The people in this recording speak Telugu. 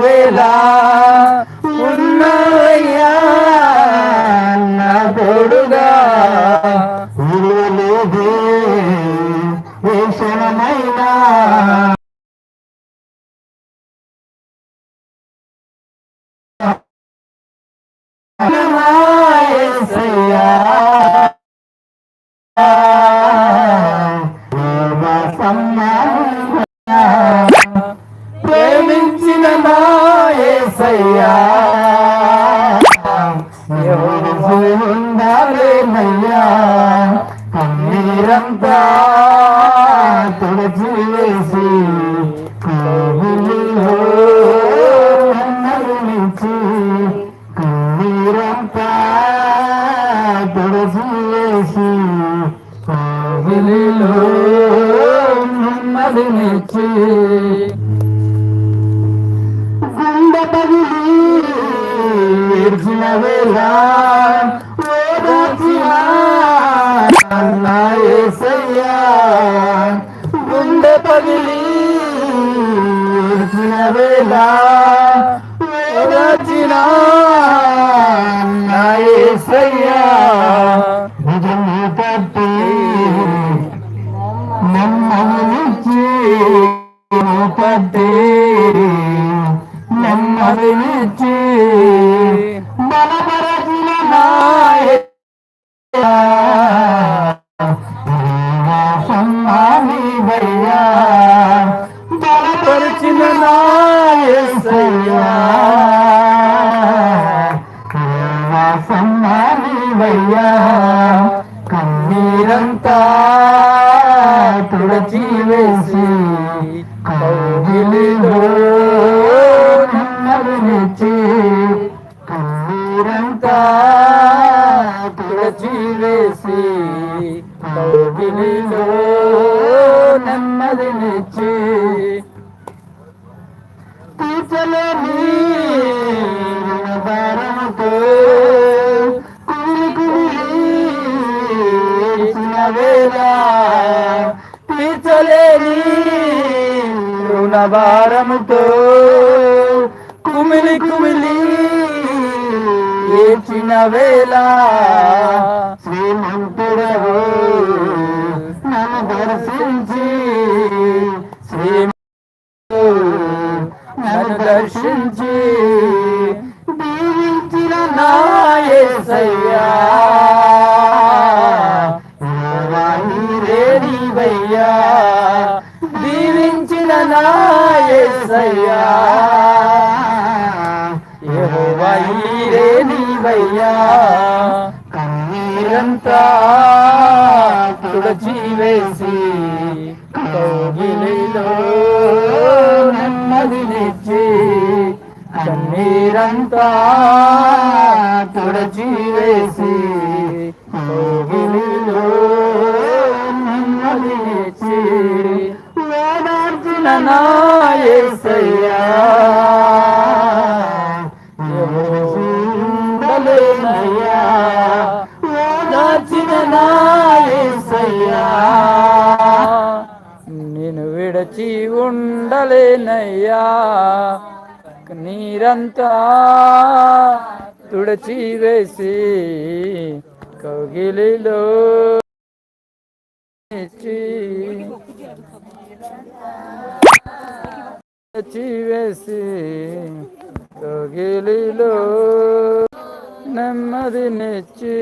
వేలా ఉన్నవయ్యా నా తోడుగా విలువలేదే ఏ క్షణమైనా. యేసయ్యా ఎవరు ఉండాలేనయ్యా కన్నీరంతా తుడచి వేసి కోవిలిలో నన్ను కన్నీరంతా తుడచి వేసి కోవిలిలో నెమ్మదినిచ్చి గుండె గుండె పగిలి వేళ ఓదార్చిన నా తప్పి నమ్మనిచ్చి పట్టి నమ్మనిచ్చి బ్రహ్మాని భయ్యా బలపరిచిన నాయసయ్యా. సమ్మాని భయ్యా కన్నీరంతా తుడచి వేసి కౌగిలిలో నెమ్మదినిచ్చి కన్నీరంతా తుడచి వేసి కౌగిలిలో నెమ్మదినిచ్చి తీర్చలేని భారముతో తీర్చలేని రుణ భారముతో కుమిలి కుమిలి ఏడ్చిన వేళ శ్రీమంతుడవు నన్ను దర్శించి దీవించిన నా రేడివయ్యా దీవించిన నా యేసయ్యా యెహోవా కన్నీరంతా తుడచి వేసి కౌగిలిలో కన్నీరంతా తుడచి వేసి కౌగిలిలో నెమ్మదినిచ్చి నాయసయ్యా. నా నేను విడచి ఉండలేనయ్యా. నీరంతా తుడచి వేసి కౌగిలిలో తుడచి వేసి కౌగిలిలో నెమ్మదినిచ్చి